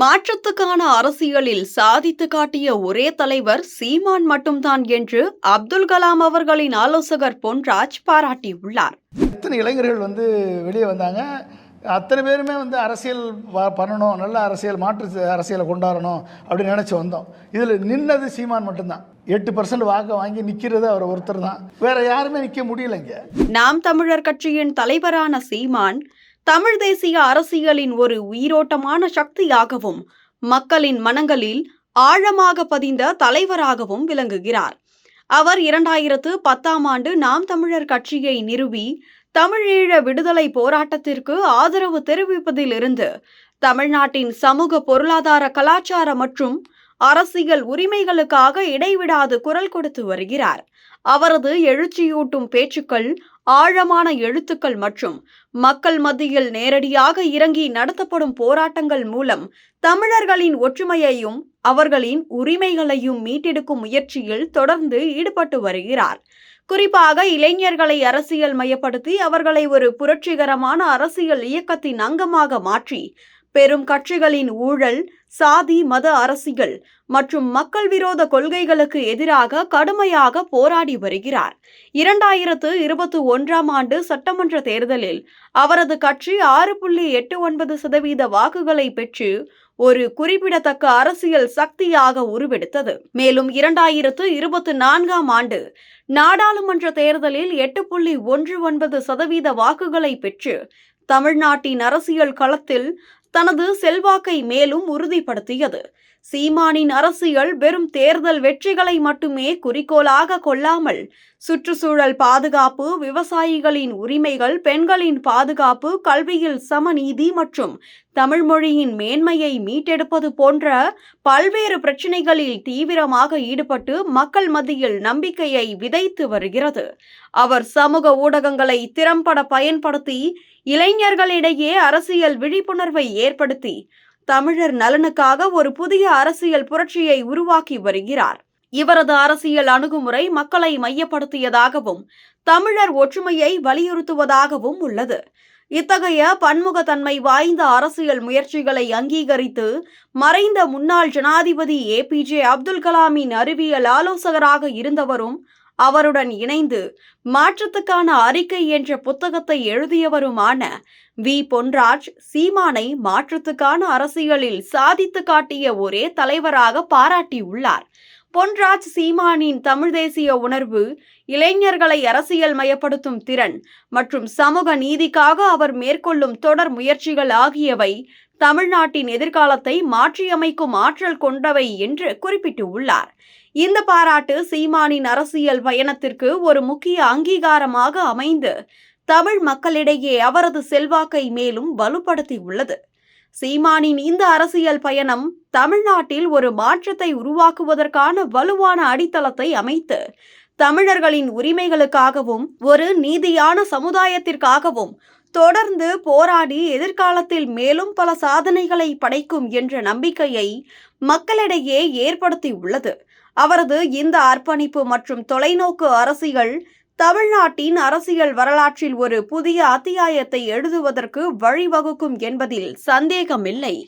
மாற்றத்துக்கான அரசியலில் சாதித்து காட்டிய ஒரே தலைவர் சீமான் மட்டும்தான் என்று அப்துல் கலாம் அவர்களின் ஆலோசகர் பொன்ராஜ் பாராட்டியுள்ளார். எத்தனை இளைஞர்கள் வந்து வெளியே வந்தாங்க? அத்தனை பேருமே வந்து அரசியல் பண்ணணும் நல்ல அரசியல் மாற்று அரசியலை கொண்டாடணும் அப்படின்னு நினச்சி வந்தோம். இதில் நின்னது சீமான் மட்டும்தான். எட்டு பர்சன்ட் வாக்கை வாங்கி நிற்கிறது அவர் ஒருத்தர் தான். வேற யாருமே நிற்க முடியலைங்க. நாம் தமிழர் கட்சியின் தலைவரான சீமான் தமிழ் தேசிய அரசியலின் ஒரு உயிரோட்டமான சக்தியாகவும் மக்களின் மனங்களில் ஆழமாக பதிந்த தலைவராகவும் விளங்குகிறார். அவர் இரண்டாயிரத்து பத்தாம் ஆண்டு நாம் தமிழர் கட்சியை நிறுவி தமிழீழ விடுதலை போராட்டத்திற்கு ஆதரவு தெரிவிப்பதிலிருந்து தமிழ்நாட்டின் சமூக பொருளாதார கலாச்சார மற்றும் அரசியல் உரிமைகளுக்காக இடைவிடாது குரல் கொடுத்து வருகிறார். அவரது எழுச்சியூட்டும் பேச்சுக்கள் ஆழமான எழுத்துக்கள் மற்றும் மக்கள் மத்தியில் நேரடியாக இறங்கி நடத்தப்படும் போராட்டங்கள் மூலம் தமிழர்களின் ஒற்றுமையையும் அவர்களின் உரிமைகளையும் மீட்டெடுக்கும் முயற்சியில் தொடர்ந்து ஈடுபட்டு வருகிறார். குறிப்பாக இளைஞர்களை அரசியல் மையப்படுத்தி அவர்களை ஒரு புரட்சிகரமான அரசியல் இயக்கத்தின் அங்கமாக மாற்றி பெரும் கட்சிகளின் ஊழல் சாதி மத அரசியல் மற்றும் மக்கள் விரோத கொள்கைகளுக்கு எதிராக கடுமையாக போராடி வருகிறார். இரண்டாயிரத்து இருபத்தி ஒன்றாம் ஆண்டு சட்டமன்ற தேர்தலில் அவரது கட்சி ஆறு புள்ளி எட்டு ஒன்பது சதவீத வாக்குகளை பெற்று ஒரு குறிப்பிடத்தக்க அரசியல் சக்தியாக உருவெடுத்தது. மேலும் இரண்டாயிரத்து இருபத்தி நான்காம் ஆண்டு நாடாளுமன்ற தேர்தலில் எட்டு புள்ளி ஒன்று ஒன்பது சதவீத வாக்குகளை பெற்று தமிழ்நாட்டின் அரசியல் களத்தில் தனது செல்வாக்கை மேலும் உறுதிப்படுத்தியது. சீமானின் அரசியல் வெறும் தேர்தல் வெற்றிகளை மட்டுமே குறிக்கோளாக கொள்ளாமல் சுற்றுச்சூழல் பாதுகாப்பு விவசாயிகளின் உரிமைகள் பெண்களின் பாதுகாப்பு கல்வியில் சமநீதி மற்றும் தமிழ் மொழியின் மேன்மையை மீட்டெடுப்பது போன்ற பல்வேறு பிரச்சினைகளில் தீவிரமாக ஈடுபட்டு மக்கள் மத்தியில் நம்பிக்கையை விதைத்து வருகிறது. அவர் சமூக ஊடகங்களை திறம்பட பயன்படுத்தி இளைஞர்களிடையே அரசியல் விழிப்புணர்வை ஏற்படுத்தி தமிழர் நலனுக்காக ஒரு புதிய அரசியல் புரட்சியை உருவாக்கி வருகிறார். இவரது அரசியல் அணுகுமுறை மக்களை மையப்படுத்தியதாகவும் தமிழர் ஒற்றுமையை வலியுறுத்துவதாகவும் உள்ளது. இத்தகைய பன்முகத்தன்மை வாய்ந்த அரசியல் முயற்சிகளை அங்கீகரித்து மறைந்த முன்னாள் ஜனாதிபதி ஏபிஜே அப்துல் கலாமின் அறிவியல் ஆலோசகராக இருந்தவரும் அவருடன் இணைந்து மாற்றத்துக்கான அறிக்கை என்ற புத்தகத்தை எழுதியவருமான வி. பொன்ராஜ் சீமானை மாற்றத்துக்கான அரசியலில் சாதித்து காட்டிய ஒரே தலைவராக பாராட்டியுள்ளார். பொன்ராஜ் சீமானின் தமிழ் தேசிய உணர்வு இளைஞர்களை அரசியல் மயப்படுத்தும் திறன் மற்றும் சமூக நீதிக்காக அவர் மேற்கொள்ளும் தொடர் முயற்சிகள் ஆகியவை தமிழ்நாட்டின் எதிர்காலத்தை மாற்றியமைக்கும் ஆற்றல் கொண்டவை என்று குறிப்பிட்டுள்ளார். இந்த பாராட்டு சீமானின் அரசியல் பயணத்திற்கு ஒரு முக்கிய அங்கீகாரமாக அமைந்து தமிழ் மக்களிடையே அவரது செல்வாக்கை மேலும் வலுப்படுத்தியுள்ளது. சீமானின் இந்த அரசியல் பயணம் தமிழ்நாட்டில் ஒரு மாற்றத்தை உருவாக்குவதற்கான வலுவான அடித்தளத்தை அமைத்து தமிழர்களின் உரிமைகளுக்காகவும் ஒரு நீதியான சமுதாயத்திற்காகவும் தொடர்ந்து போராடி எதிர்காலத்தில் மேலும் பல சாதனைகளை படைக்கும் என்ற நம்பிக்கையை மக்களிடையே ஏற்படுத்தியுள்ளது. அவரது இந்த அர்ப்பணிப்பு மற்றும் தொலைநோக்கு அரசியல் தமிழ்நாட்டின் அரசியல் வரலாற்றில் ஒரு புதிய அத்தியாயத்தை எழுதுவதற்கு வழிவகுக்கும் என்பதில் சந்தேகமில்லை.